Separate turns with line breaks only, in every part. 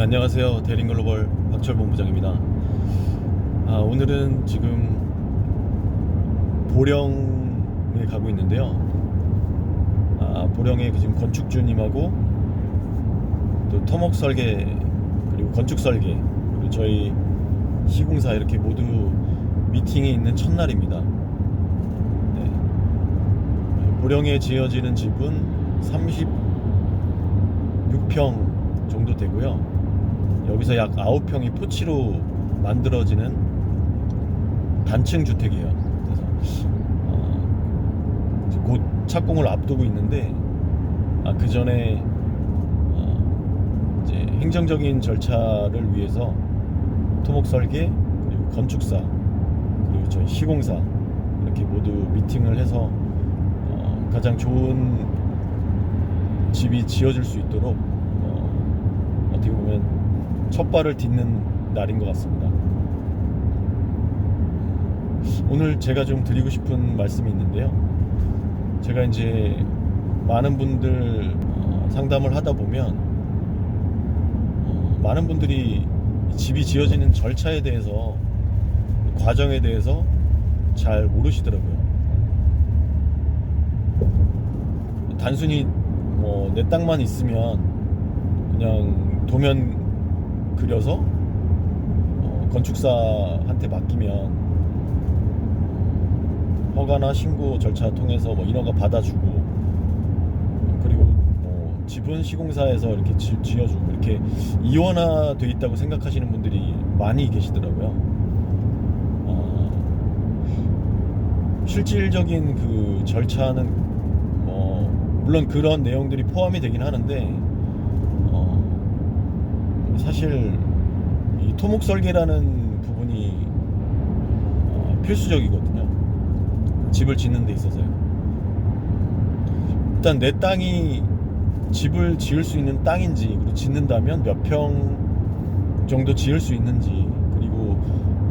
네, 안녕하세요. 대림글로벌 박철 본부장입니다. 아, 오늘은 지금 보령에 가고 있는데요. 아, 보령에 지금 건축주님하고 또 토목 설계 그리고 건축 설계 그리고 저희 시공사 이렇게 모두 미팅이 있는 첫날입니다. 네. 보령에 지어지는 집은 36평 정도 되고요. 여기서 약 9평이 토치로 만들어지는 단층 주택이에요. 그래서 어, 곧 착공을 앞두고 있는데 아, 그 전에 어, 이제 행정적인 절차를 위해서 토목 설계 그리고 건축사 그리고 저희 시공사 이렇게 모두 미팅을 해서 어, 가장 좋은 집이 지어질 수 있도록 첫 발을 딛는 날인 것 같습니다. 오늘 제가 좀 드리고 싶은 말씀이 있는데요. 제가 이제 많은 분들 어, 상담을 하다 보면 어, 많은 분들이 이 집이 지어지는 절차에 대해서 과정에 대해서 잘 모르시더라고요. 단순히 뭐 내 땅만 있으면 그냥 도면 그려서 어, 건축사한테 맡기면 허가나 신고 절차 통해서 뭐 인허가 받아주고 그리고 뭐 지분 시공사에서 이렇게 지, 지어주고 이렇게 이원화돼 있다고 생각하시는 분들이 많이 계시더라고요. 어, 실질적인 그 절차는 뭐 물론 그런 내용들이 포함이 되긴 하는데 어, 사실 이 토목 설계라는 부분이 어, 필수적이거든요. 집을 짓는 데 있어서요. 일단 내 땅이 집을 지을 수 있는 땅인지 그리고 짓는다면 몇 평 정도 지을 수 있는지 그리고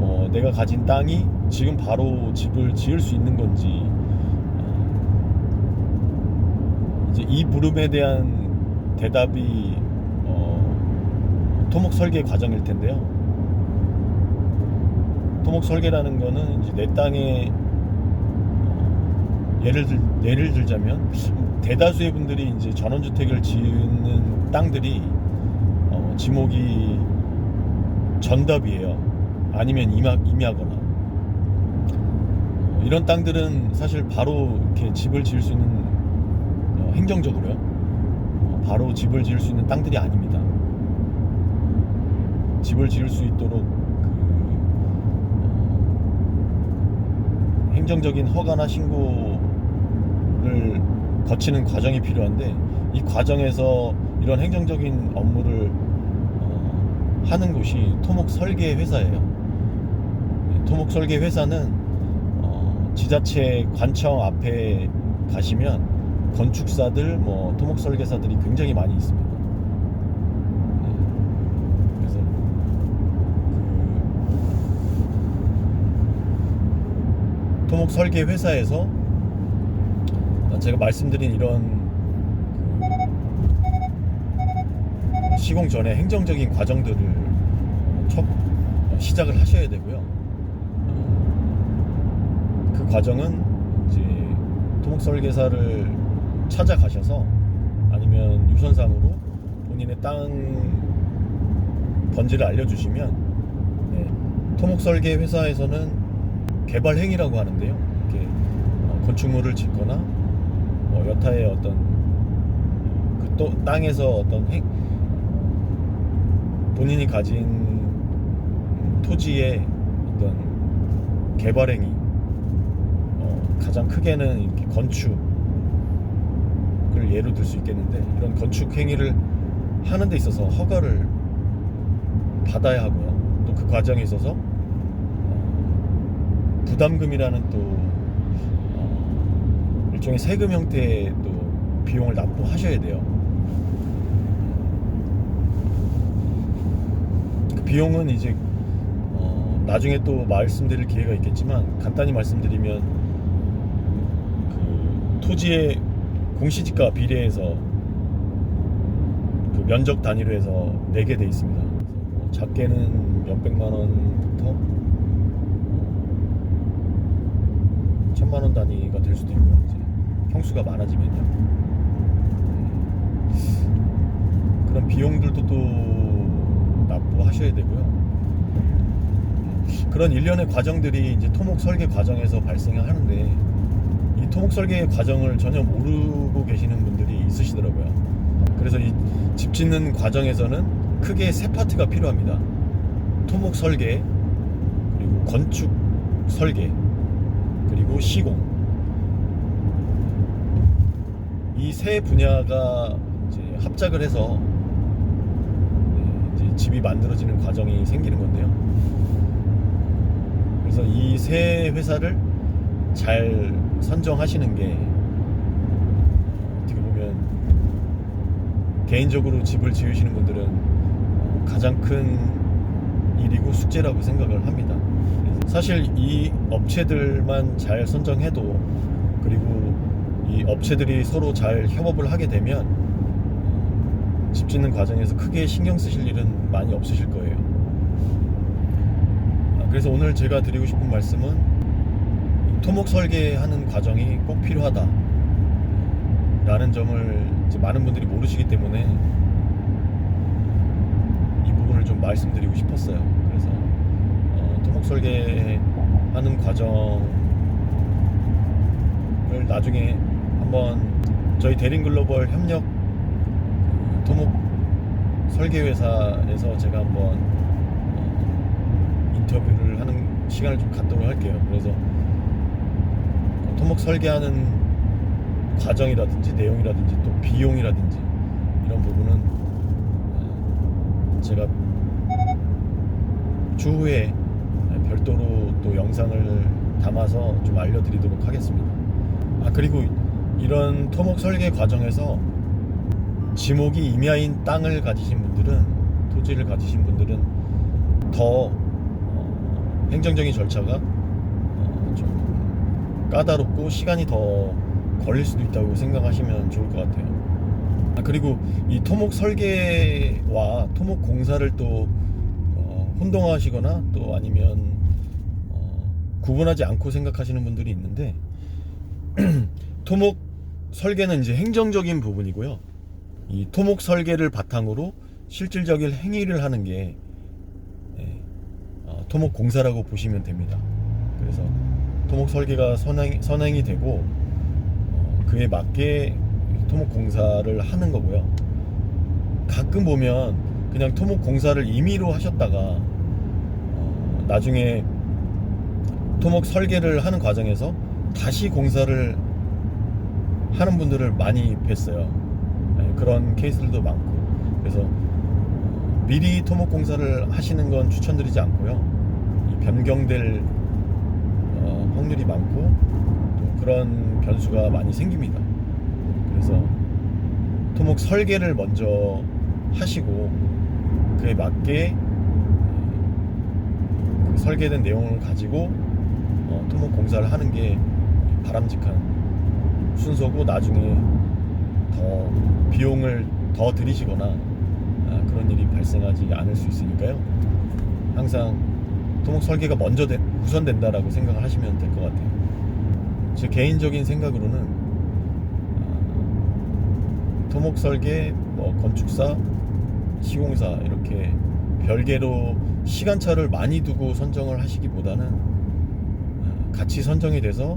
어, 내가 가진 땅이 지금 바로 집을 지을 수 있는 건지 어, 이제 이 물음에 대한 대답이 어, 토목 설계 과정일 텐데요. 토목 설계라는 거는 이제 내 땅에 어, 예를 들 예를 들자면 대다수의 분들이 이제 전원주택을 지은 땅들이 어, 지목이 전답이에요. 아니면 임야, 임야거나 어, 이런 땅들은 사실 바로 이렇게 집을 지을 수 있는 어, 행정적으로요. 어, 바로 집을 지을 수 있는 땅들이 아닙니다. 집을 지을 수 있도록 그 어, 행정적인 허가나 신고를 거치는 과정이 필요한데 이 과정에서 이런 행정적인 업무를 어, 하는 곳이 토목 설계 회사예요. 네, 토목 설계 회사는 어, 지자체 관청 앞에 가시면 건축사들, 뭐 토목 설계사들이 굉장히 많이 있습니다. 네, 그래서 그 토목 설계 회사에서 제가 말씀드린 이런 그 시공 전에 행정적인 과정들을 첫 시작을 하셔야 되고요. 어, 그 과정은 이제 토목 설계사를 찾아가셔서 아니면 유선상으로 본인의 땅 번지를 알려주시면 네, 토목 설계 회사에서는 개발 행위라고 하는데요. 이렇게 어, 건축물을 짓거나 뭐 여타의 어떤 그 또 땅에서 어떤 행 본인이 가진 토지의 어떤 개발 행위 어, 가장 크게는 이렇게 건축을 예로 들 수 있겠는데 이런 건축 행위를 하는 데 있어서 허가를 받아야 하고요. 또 그 과정에 있어서 어, 부담금이라는 또 어, 일종의 세금 형태의 또 비용을 납부하셔야 돼요. 그 비용은 이제 어, 나중에 또 말씀드릴 기회가 있겠지만 간단히 말씀드리면 그 토지의 공시지가 비례해서 그그 면적 단위로 해서 내게 돼 있습니다. 뭐 작게는 몇백만 원부터 천만 원 단위가 될 수도 있고요. 이제 평수가 많아지면요. 네. 그런 비용들도 또 납부하셔야 되고요. 그런 일련의 과정들이 이제 토목 설계 과정에서 발생을 하는데 이 토목 설계 과정을 전혀 모르고 계시는 분들이 있으시더라고요. 그래서 이 집 짓는 과정에서는 크게 세 파트가 필요합니다. 토목 설계, 그리고 건축 설계, 그리고 시공. 이 세 분야가 이제 합작을 해서 네, 이제 집이 만들어지는 과정이 생기는 건데요. 그래서 이 세 회사를 잘 선정하시는 게 어떻게 보면 개인적으로 집을 지으시는 분들은 어, 가장 큰 일이고 숙제라고 생각을 합니다. 사실 이 업체들만 잘 선정해도 그리고 이 업체들이 서로 잘 협업을 하게 되면 어, 집 짓는 과정에서 크게 신경 쓰실 일은 많이 없으실 거예요. 아, 그래서 오늘 제가 드리고 싶은 말씀은 토목 설계하는 과정이 꼭 필요하다. 라는 점을 많은 분들이 모르시기 때문에 이 부분을 좀 말씀드리고 싶었어요. 토목 설계하는 과정을 나중에 한번 저희 대림 글로벌 협력 그 토목 설계 회사에서 제가 한번 어, 인터뷰를 하는 시간을 좀 갖도록 할게요. 그래서 토목 설계하는 과정이라든지 내용이라든지 또 비용이라든지 이런 부분은 어, 제가 추후에 별도로 또 영상을 담아서 좀 알려드리도록 하겠습니다. 아 그리고 이런 토목 설계 과정에서 지목이 임야인 땅을 가지신 분들은 토지를 가지신 분들은 더 어, 행정적인 절차가 어, 좀 까다롭고 시간이 더 걸릴 수도 있다고 생각하시면 좋을 것 같아요. 아, 그리고 이 토목 설계와 토목 공사를 또 어, 혼동하시거나 또 아니면 어, 구분하지 않고 생각하시는 분들이 있는데 토목 설계는 이제 행정적인 부분이고요. 이 토목 설계를 바탕으로 실질적인 행위를 하는 게 예, 어, 토목 공사라고 보시면 됩니다. 그래서 토목 설계가 선행, 선행이 되고 어, 그에 맞게 토목 공사를 하는 거고요. 가끔 보면 그냥 토목 공사를 임의로 하셨다가 어, 나중에 토목 설계를 하는 과정에서 다시 공사를 하는 분들을 많이 뵀어요. 네, 그런 케이스들도 많고 그래서 어, 미리 토목 공사를 하시는 건 추천드리지 않고요. 이 변경될 어, 확률이 많고 또 그런 변수가 많이 생깁니다. 그래서 토목 설계를 먼저 하시고 그에 맞게 그 설계된 내용을 가지고 어, 토목 공사를 하는 게 바람직한 순서고 나중에 더 비용을 더 들이시거나 아, 그런 일이 발생하지 않을 수 있으니까요. 항상 토목 설계가 먼저 되, 우선된다라고 생각을 하시면 될 것 같아요. 제 개인적인 생각으로는 아, 토목 설계, 뭐 건축사, 시공사 이렇게 별개로 시간차를 많이 두고 선정을 하시기보다는 아, 같이 선정이 돼서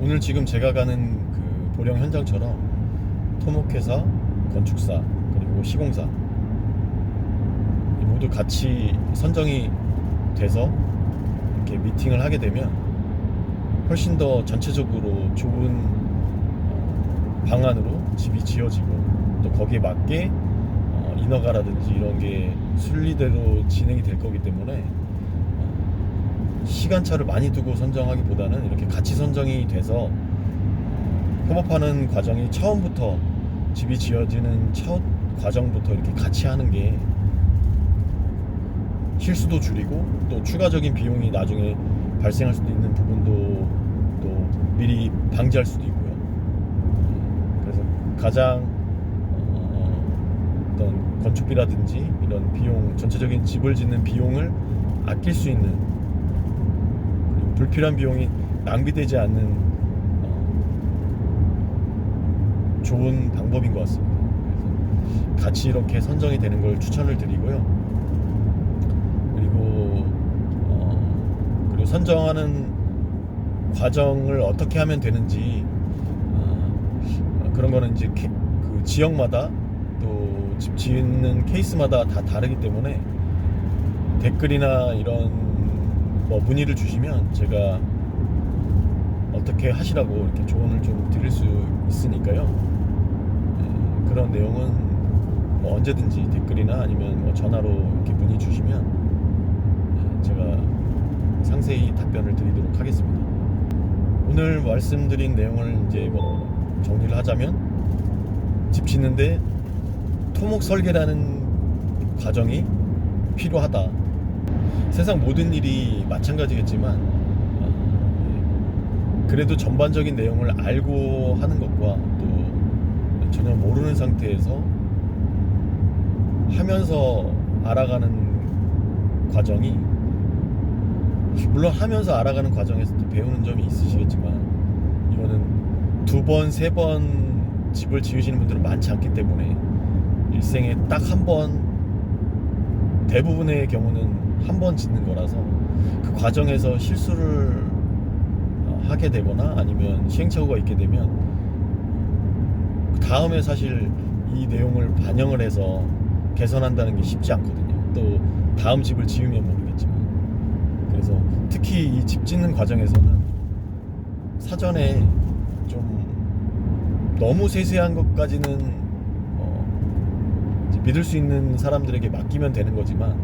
오늘 지금 제가 가는 그 보령 현장처럼 토목회사, 건축사 그리고 시공사 이 모두 같이 선정이 돼서 이렇게 미팅을 하게 되면 훨씬 더 전체적으로 좋은 어, 방안으로 집이 지어지고 또 거기에 맞게 어, 인허가라든지 이런 게 순리대로 진행이 될 거기 때문에 어, 시간차를 많이 두고 선정하기보다는 이렇게 같이 선정이 돼서 어, 협업하는 과정이 처음부터 집이 지어지는 첫 과정부터 이렇게 같이 하는 게 실수도 줄이고 또 추가적인 비용이 나중에 발생할 수도 있는 부분도 또 미리 방지할 수도 있고요. 그래서 가장 어, 어떤 건축비라든지 이런 비용 전체적인 집을 짓는 비용을 아낄 수 있는 불필요한 비용이 낭비되지 않는 어, 좋은 방법인 것 같습니다. 그래서 같이 이렇게 선정이 되는 걸 추천을 드리고요. 그리고 어, 그리고 선정하는 과정을 어떻게 하면 되는지 어, 그런 거는 이제 케- 그 지역마다 또 집 짓는 케이스마다 다 다르기 때문에 댓글이나 이런 뭐 문의를 주시면 제가 어떻게 하시라고 이렇게 조언을 좀 드릴 수 있으니까요. 네, 그런 내용은 뭐 언제든지 댓글이나 아니면 뭐 전화로 이렇게 문의 주시면 네, 제가 상세히 답변을 드리도록 하겠습니다. 오늘 말씀드린 내용을 이제 뭐 정리를 하자면 집 짓는데 토목 설계라는 과정이 필요하다. 세상 모든 일이 마찬가지겠지만 어, 그래도 전반적인 내용을 알고 하는 것과 또 전혀 모르는 상태에서 하면서 알아가는 과정이 물론 하면서 알아가는 과정에서 또 배우는 점이 있으시겠지만 이거는 두 번, 세 번 집을 지으시는 분들은 많지 않기 때문에 일생에 딱 한 번 대부분의 경우는 한 번 짓는 거라서 그 과정에서 실수를 어, 하게 되거나 아니면 시행착오가 있게 되면 그 다음에 사실 이 내용을 반영을 해서 개선한다는 게 쉽지 않거든요. 또 다음 집을 지으면 모르겠지만 그래서 특히 이 집 짓는 과정에서는 사전에 좀 너무 세세한 것까지는 어, 믿을 수 있는 사람들에게 맡기면 되는 거지만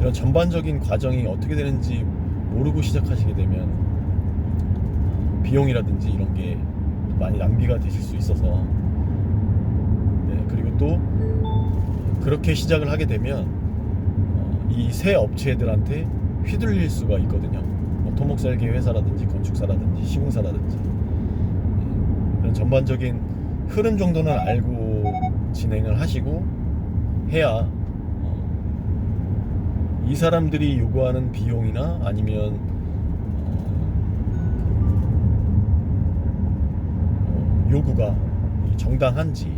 이런 전반적인 과정이 어떻게 되는지 모르고 시작하시게 되면 비용이라든지 이런 게 많이 낭비가 되실 수 있어서 네, 그리고 또 그렇게 시작을 하게 되면 이 새 업체들한테 휘둘릴 수가 있거든요. 뭐 토목설계 회사라든지 건축사라든지 시공사라든지 예, 그런 전반적인 흐름 정도는 알고 진행을 하시고 해야 어, 이 사람들이 요구하는 비용이나 아니면 어, 요구가 정당한지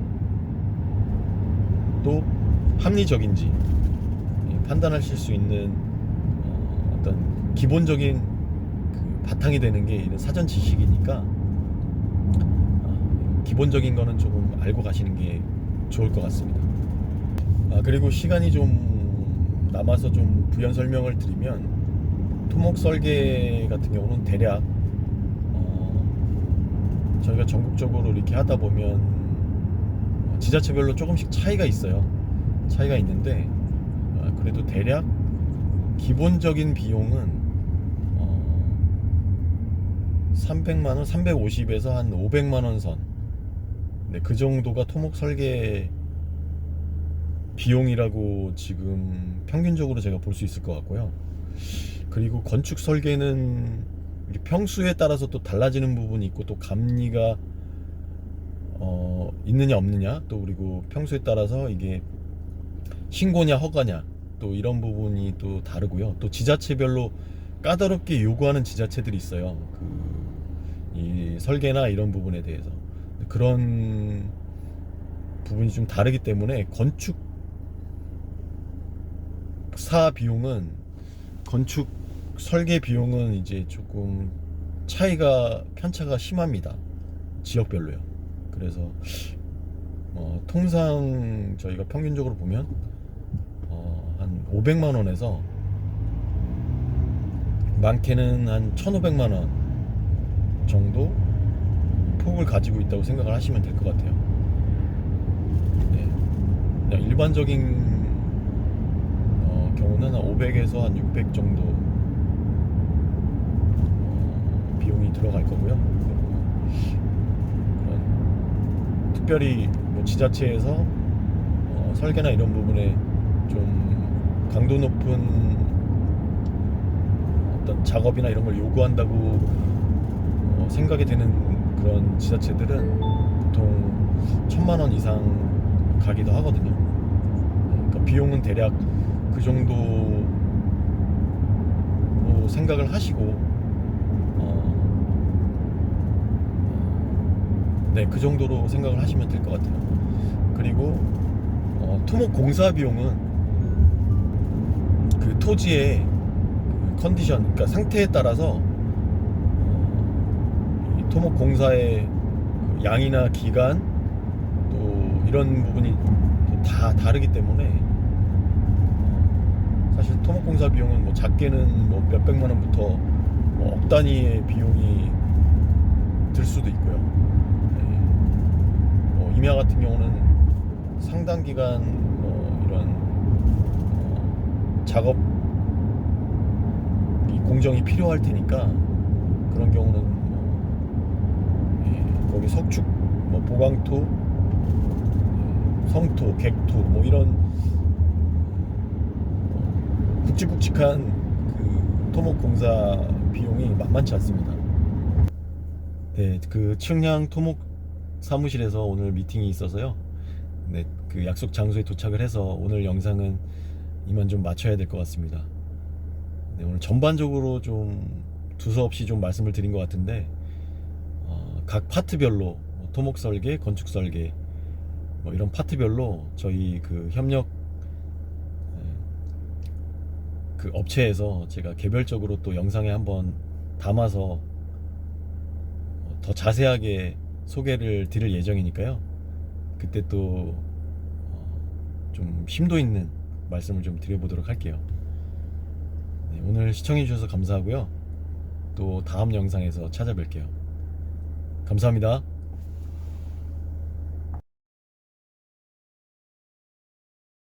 또 합리적인지 예, 판단하실 수 있는 어, 어떤 기본적인 그 바탕이 되는 게 이런 사전 지식이니까 어, 기본적인 거는 조금 알고 가시는 게 좋을 것 같습니다. 아 그리고 시간이 좀 남아서 좀 부연 설명을 드리면 토목 설계 같은 경우는 대략 어, 저희가 전국적으로 이렇게 하다 보면 지자체별로 조금씩 차이가 있어요. 차이가 있는데 아, 그래도 대략 기본적인 비용은 어, 300만 원, 350에서 한 500만 원 선. 네, 그 정도가 토목 설계 비용이라고 지금 평균적으로 제가 볼 수 있을 것 같고요. 그리고 건축 설계는 평수에 따라서 또 달라지는 부분이 있고 또 감리가 어, 있느냐 없느냐 또 그리고 평수에 따라서 이게 신고냐 허가냐 또 이런 부분이 또 다르고요. 또 지자체별로 까다롭게 요구하는 지자체들이 있어요. 그이 설계나 이런 부분에 대해서 그런 부분이 좀 다르기 때문에 건축 사 비용은 건축 설계 비용은 이제 조금 차이가 편차가 심합니다. 지역별로요. 그래서 어, 통상 저희가 평균적으로 보면 어, 한 500만 원에서 많게는 한 1,500만 원 정도 폭을 가지고 있다고 생각을 하시면 될 것 같아요. 네. 그냥 일반적인 어, 경우는 한 500에서 한 600 정도 어, 비용이 들어갈 거고요. 그런 특별히 뭐 지자체에서 어, 설계나 이런 부분에 좀 강도 높은 어떤 작업이나 이런 걸 요구한다고 어, 생각이 되는 그런 지자체들은 보통 천만 원 이상 가기도 하거든요. 비용은 대략 그 정도 로 생각을 하시고 어, 네, 그 정도로 생각을 하시면 될 것 같아요. 그리고 어, 토목 공사 비용은 그 토지의 그 컨디션, 그러니까 상태에 따라서 어, 이 토목 공사의 그 양이나 기간 또 이런 부분이 또 다 다르기 때문에 어, 사실 토목공사 비용은 뭐 작게는 뭐 몇백만 원부터 뭐 억 단위의 비용이 들 수도 있고요. 네. 뭐 임야 같은 경우는 상당 기간 뭐 이런 어, 작업 이 공정이 필요할 테니까 그런 경우는 뭐, 예, 거기 석축, 뭐 보강토, 예, 성토, 객토 뭐 이런 어, 굵직굵직한 그 토목 공사 비용이 만만치 않습니다. 네, 그 층양 토목 사무실에서 오늘 미팅이 있어서요. 네, 그 약속 장소에 도착을 해서 오늘 영상은 이만 좀 마쳐야 될 것 같습니다. 네, 오늘 전반적으로 좀 두서없이 좀 말씀을 드린 것 같은데 어, 각 파트별로 뭐 토목 설계, 건축 설계 뭐 이런 파트별로 저희 그 협력 에, 그 업체에서 제가 개별적으로 또 영상에 한번 담아서 어, 더 자세하게 소개를 드릴 예정이니까요. 그때 또 좀 심도 있는 말씀을 좀 드려보도록 할게요. 네, 오늘 시청해주셔서 감사하고요. 또 다음 영상에서 찾아뵐게요. 감사합니다.